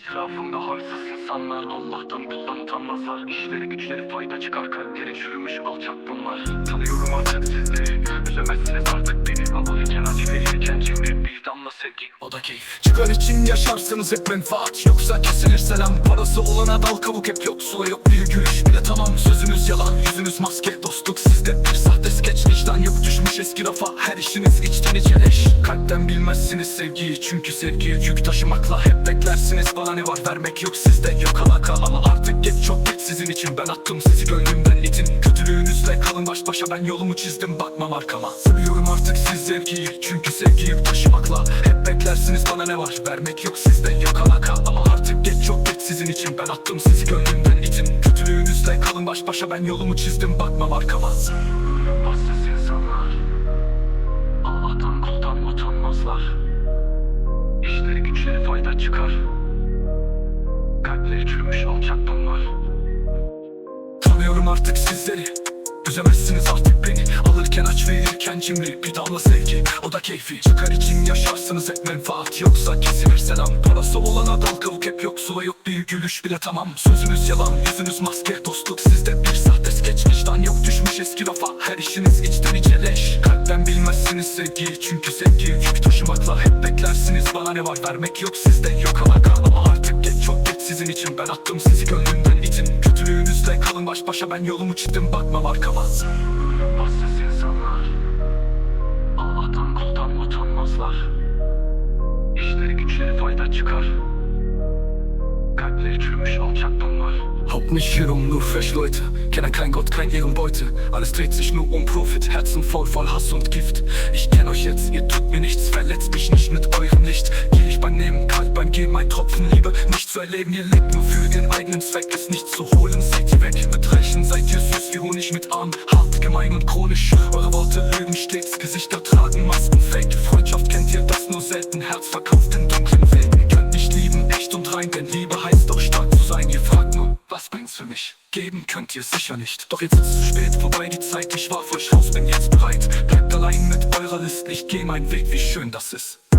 Etrafımda halsiz insanlar Allah'tan kuldan utanmazlar. İşleri güçleri fayda çıkar kalpleri çürümüş alçak bunlar. Tanıyorum artık sizleri Üzemezsiniz artık beni. Alırken acı verirken cimri bir damla sevgi O da keyif. Çıkar için yaşarsınız hep menfaat. Yoksa kesilir selam. Parası olana dal kabuk hep yoksula yok bir gülüş bile tamam. Sözünüz yalan yüzünüz maske. Dostluk sizde bir sahte skeç. Vicdan yok düşmüş eski rafa. Her işiniz içten içe Kalpten bilmezsiniz sevgiyi. Çünkü sevgiye yük taşımakla Hep beklersiniz. Bana ne var vermek yok sizde. Yok alaka Ama artık geç çok geç sizin için. Ben attım sizi gönlümden itin. Kötülüğünüzle kalın baş başa. Ben yolumu çizdim bakmam arkama. Seviyorum artık siz sevgiyi. Çünkü sevgiyi yük taşımakla Hep beklersiniz. Bana ne var vermek yok sizde. Yok alaka Ama artık geç çok geç sizin için. Ben attım sizi gönlümden itin. Kötülüğünüzle kalın baş başa. Ben yolumu çizdim bakmam arkama çıkar. Kalpleri çürümüş alçak bunlar Tanıyorum artık sizleri. Üzemezsiniz artık Alırken aç verirken cimri Bir damla sevgi o da keyfi. Çıkar için yaşarsınız hep menfaat Yoksa kesilir selam. Parası olana dal kavuk hep yoksula yok bir gülüş bile tamam. Sözünüz yalan yüzünüz maske Dostluk sizde bir sahte skeç. Vicdan yok düşmüş eski rafa Her işiniz içten içe leş. Kalpten bilmezsiniz sevgiyi Çünkü sevgi yük taşımakla Hep beklersiniz. Bana ne var vermek yok sizde yok alaka Ama artık geç. Çok geç sizin için Ben attım sizi gönlümden itin. Kötülüğünüzle kalın baş başa Ben yolumu çizdim bakmam arkama Bahtsız İşleri fayda çıkar. Kalpleri çürümüş alçak bunlar Haupt nicht hier um nur fresh Leute. Kenne kein Gott, kein Ehrenbeute Alles dreht sich nur um Profit Herzen voll, voll Hass und Gift. Ich kenn euch jetzt, ihr tut mir nichts. Verletzt mich nicht mit eurem Licht. Gierig beim Nehmen, kalt beim Gehen Mein Tropfen Liebe. Nicht zu erleben Ihr lebt nur für den eigenen Zweck. Es nicht zu holen, seht ihr weg Mit Rechen seid ihr süß wie Honig Mit Arm, hart, gemein und chronisch. Eure Worte lügen stets Gesichter tragen Masken. Fake Freundschaft kennt ihr das nur selten. Herz verkauft in dunklen Wegen Könnt nicht lieben, echt und rein Denn Liebe heißt doch stark zu sein. Ihr fragt nur, was bringt's für mich? Geben könnt ihr sicher nicht. Doch jetzt ist zu spät, vorbei die Zeit Ich war frisch raus, bin jetzt bereit. Bleibt allein mit eurer List Ich geh meinen Weg, wie schön das ist